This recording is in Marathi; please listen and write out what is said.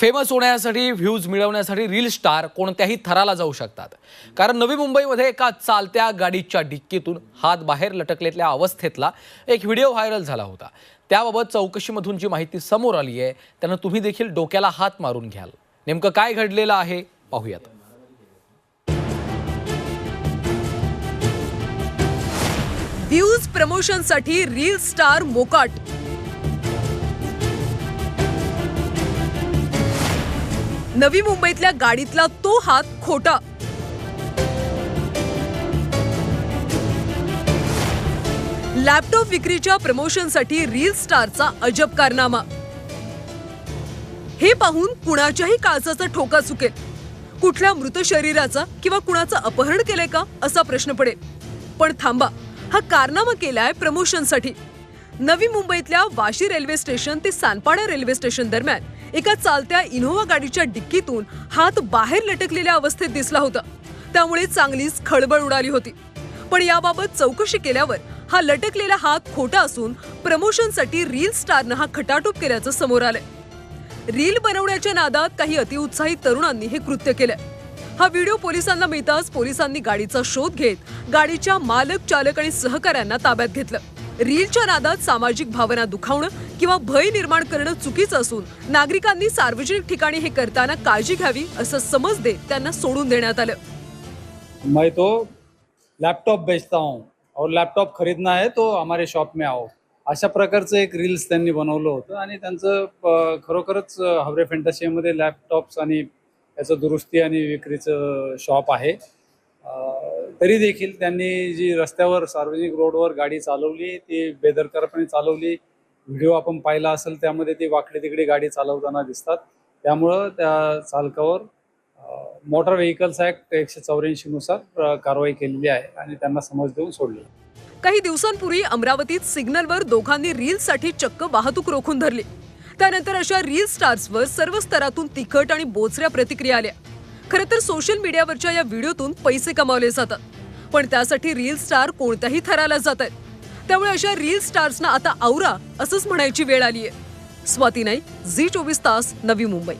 फेमस होण्यासाठी व्ह्यूज मिळवण्यासाठी रील स्टार कोणत्याही थराला जाऊ शकतात. कारण नवी मुंबईमध्ये एका चालत्या गाडीच्या डिक्कीतून हात बाहेर लटकलेल्या अवस्थेतला एक व्हिडिओ व्हायरल झाला होता. त्याबाबत चौकशीमधून जी माहिती समोर आली आहे. त्यानं तुम्ही देखील डोक्याला हात मारून घ्याल. नेमकं काय घडलेलं आहे? पाहूयात. व्ह्यूज प्रमोशनसाठी रील स्टार मोकाट. नवी मुंबईतल्या गाडीतला तो हात खोटा. लॅपटॉप विक्रीच्या प्रमोशनसाठी रील स्टारचा अजब कारनामा. हे पाहून कुणाच्याही काळजाचा ठोका चुकेल. कुठल्या मृत शरीराचा किंवा कुणाचं अपहरण केलंय का असा प्रश्न पडेल. पण थांबा हा कारनामा केलाय प्रमोशनसाठी. नवी मुंबईतल्या वाशी रेल्वे स्टेशन ते सानपाडा रेल्वे स्टेशन दरम्यान एका चालत्या इनोव्हा गाडीच्या डिक्कीतून हात बाहेर लटकलेल्या अवस्थेत दिसला होता. त्यामुळे चांगलीच खळबळ उडाली होती. पण याबाबत चौकशी केल्यावर हा लटकलेला हात खोटा असून प्रमोशनसाठी रील स्टारनं हा खटाटोप केल्याचं समोर आलंय. रील बनवण्याच्या नादात काही अतिउत्साहित तरुणांनी हे कृत्य केलं हा व्हिडिओ पोलिसांना मिळताच पोलिसांनी गाडीचा शोध घेत गाडीच्या मालक चालक आणि सहकाऱ्यांना ताब्यात घेतलं. रीलच्या नादात सामाजिक भावना दुखावणं किंवा भय निर्माण करणं चुकीचं असून नागरिकांनी सार्वजनिक ठिकाणी हे करताना काळजी घ्यावी असं समज देत त्यांना सोडून देण्यात आलं. मैं तो लैपटॉप बेचता हूँ और लॅपटॉप खरीदना है तो हमारे शॉप में आओ. अशा प्रकारचं एक रील्स त्यांनी बनवलं होतं आणि त्यांचं खरोखरच हवरे हावरे लॅपटॉप्स आणि त्याचं दुरुस्ती आणि विक्रीचं शॉप आहे. तरी देखील त्यांनी जी रस्त्यावर सार्वजनिक रोडवर गाडी चालवली ती बेदरकारपणे चालवली. व्हिडिओ आपण पाहिला असेल त्यामध्ये ती वाकडे तिकडे गाडी चालवताना दिसतात. त्यामुळं त्या चालकावर मोटर व्हेकल्स ऍक्ट एकशे चौऱ्याऐंशी नुसार कारवाई केलेली आहे आणि त्यांना समज देऊन सोडले. काही दिवसांपूर्वी अमरावतीत सिग्नलवर दोघांनी रील्ससाठी चक्क वाहतूक रोखून धरली. त्यानंतर अशा रील स्टार्सवर सर्व स्तरातून तिखट आणि बोचऱ्या प्रतिक्रिया आल्या. खरं तर सोशल मीडियावरच्या या व्हिडिओतून पैसे कमावले जातात. पण त्यासाठी रील स्टार कोणत्याही थराला जात आहेत. त्यामुळे अशा रील स्टार्सना आता आवरा असंच म्हणायची वेळ आली आहे स्वाती नाईक झी चोवीस तास नवी मुंबई.